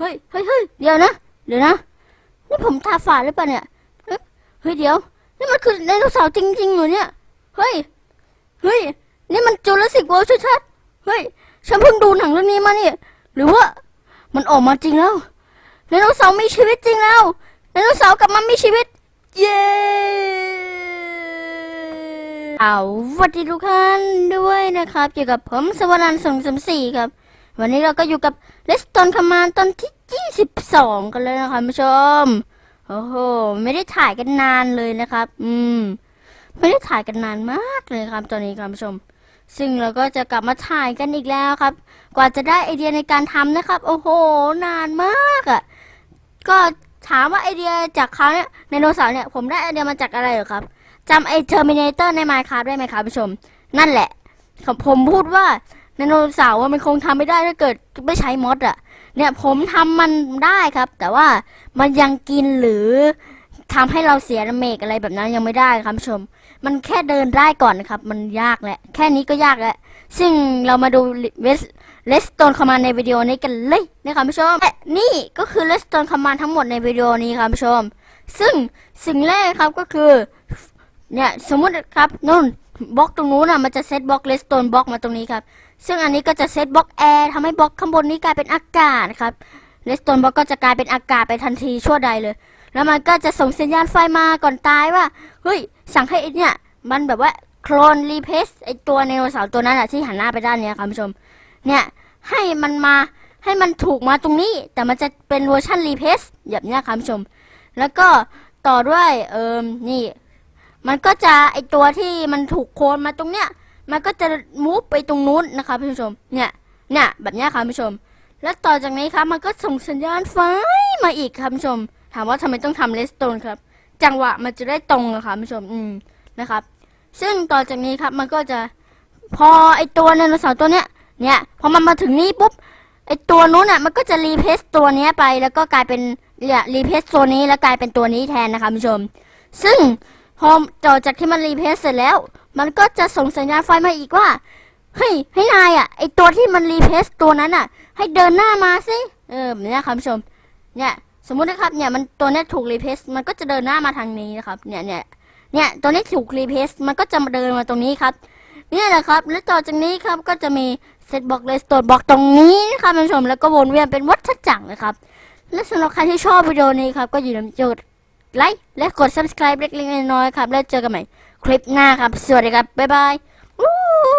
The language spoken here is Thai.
ฮ้ยเฮ้ยเฮ้ยเดี๋ยวนะเดี๋ยวนะ นี่ผมตาฝาดหรือเปล่าเนี่ยเฮ้ยเฮ้ยเดี๋ยว นี่มันคือไดโนเสาร์จริงๆเหรอเนี่ย เฮ้ย เฮ้ย นี่มันจูราสสิกเวิลด์ชัดๆเฮ้ย ฉันเพิ่งดูหนังเรื่องนี้มาเนี่ยหรือว่า มันออกมาจริงแล้วไดโนเสาร์มีชีวิตจริงแล้วไดโนเสาร์กลับมามีชีวิต เย้เอาสวัสดีทุกท่านด้วยนะครับอยู่กับผมสวรรค์สองสามสี่ครับ วันนี้เราก็อยู่กับเลสตอนคอมานตอนที่ 22 กันเลยนะครับผู้ชม โอ้โห ไม่ได้ถ่ายกันนานเลยนะครับ อืม ไม่ได้ถ่ายกันนานมากเลยครับตอนนี้ครับผู้ชม ซึ่งเราก็จะกลับมาถ่ายกันอีกแล้วครับ กว่าจะได้ไอเดียในการทำนะครับ โอ้โห นานมากอะ่ะ ก็ถามว่าไอเดียจากเขาเนี่ยไดโนเสาร์เนี่ย ผมได้ไอเดียมาจากอะไรเหรอครับจำไอเทอร์มินเตอร์ใน Minecraft ได้ไหมครับผู้ชม นั่นแหละ ผมพูดว่า ไดโนเสาร์มันคงทำไม่ได้ถ้าเกิดไม่ใช้มอดอะเนี่ยผมทำมันได้ครับ แต่ว่ามันยังกินหรือทำให้เราเสียเมกอะไรแบบนั้นยังไม่ได้ครับชม มันแค่เดินได้ก่อนนะครับ มันยากแหละ แค่นี้ก็ยากแล้ว ซึ่งเรามาดูเวสเลสโตนคอมมานในวิดีโอนี้กันเลยนะครับผู้ชมและนี่ก็คือเลสโตนคอมมานทั้งหมดในวิดีโอนี้ครับผู้ชม ซึ่งสิ่งแรกครับก็คือ เนี่ยสมมุติครับนู่น บล็อกตรงนู้นอะมันจะเซตบล็อกเลสโตนบล็อกมาตรงนี้ครับ ซึ่งอันนี้ก็จะเซตบล็อกแอร์ทำให้บล็อกข้างบนนี้กลายเป็นอากาศครับเลสโตนบล็อกก็จะกลายเป็นอากาศไปทันทีชั่วใดเลย แล้วมันก็จะส่งสัญญาณไฟมาก่อนตายว่าเฮ้ยสั่งให้ไอเนี่ยมันแบบว่าโคลนรีเพสไอตัวไดโนเสาร์ตัวนั้นอะที่หันหน้าไปด้านเนี้ยครับผู้ชม เนี่ยให้มันมาให้มันถูกมาตรงนี้ แต่มันจะเป็นเวอร์ชันรีเพสแบบเนี้ยครับผู้ชม แล้วก็ต่อด้วยเอิมนี่ มันก็จะไอตัวที่มันถูกโคลนมาตรงเนี้ย มันก็จะมูฟไปตรงนู้นนะครับคุณผู้ชม เนี่ยเนี่ยแบบเนี้ยครับคุณผู้ชม แล้วต่อจากนี้ครับมันก็ส่งสัญญาณไฟมาอีกครับผู้ชม ถามว่าทำไมต้องทำเลสโตนครับ จังหวะมันจะได้ตรงอะครับคุณผู้ชม อืมนะครับ ซึ่งต่อจากนี้ครับมันก็จะพอไอตัวไดโนเสาร์ตัวเนี้ยเนี่ยพอมันมาถึงนี้ปุ๊บไอตัวนู้นอะมันก็จะรีเพสตัวนี้ไปแล้วก็กลายเป็นเนี่ยรีเพสตัวนี้แล้วกลายเป็นตัวนี้แทนนะคะผู้ชม ซึ่ง พอต่อจากที่มันรีเพสเสร็จแล้ว มันก็จะส่งสัญญาณไฟมาอีกว่า เฮ้ย ให้นายอะ ไอตัวที่มันรีเพสตัวนั้นอะ ให้เดินหน้ามาสิ เออเนี่ยครับคุณผู้ชม เนี่ย สมมุตินะครับ เนี่ย มันตัวนี้ถูกรีเพสมันก็จะเดินหน้ามาทางนี้นะครับ เนี่ยเนี่ยเนี่ย ตัวนี้ถูกรีเพสมันก็จะมาเดินมาตรงนี้ครับ เนี่ยแหละครับ แล้วต่อจากนี้ครับ ก็จะมีเซตบล็อกเลสโตนบล็อกตรงนี้นะครับท่านผู้ชม แล้วก็วนเวียนเป็นวัฏจักรนะครับ และสำหรับใครที่ชอบวิดีโอนี้ครับ ก็อย่าลืมกด ไลค์และกด subscribe เล็กๆน้อยๆครับ แล้วเจอกันใหม่คลิปหน้าครับ สวัสดีครับ บ๊ายบาย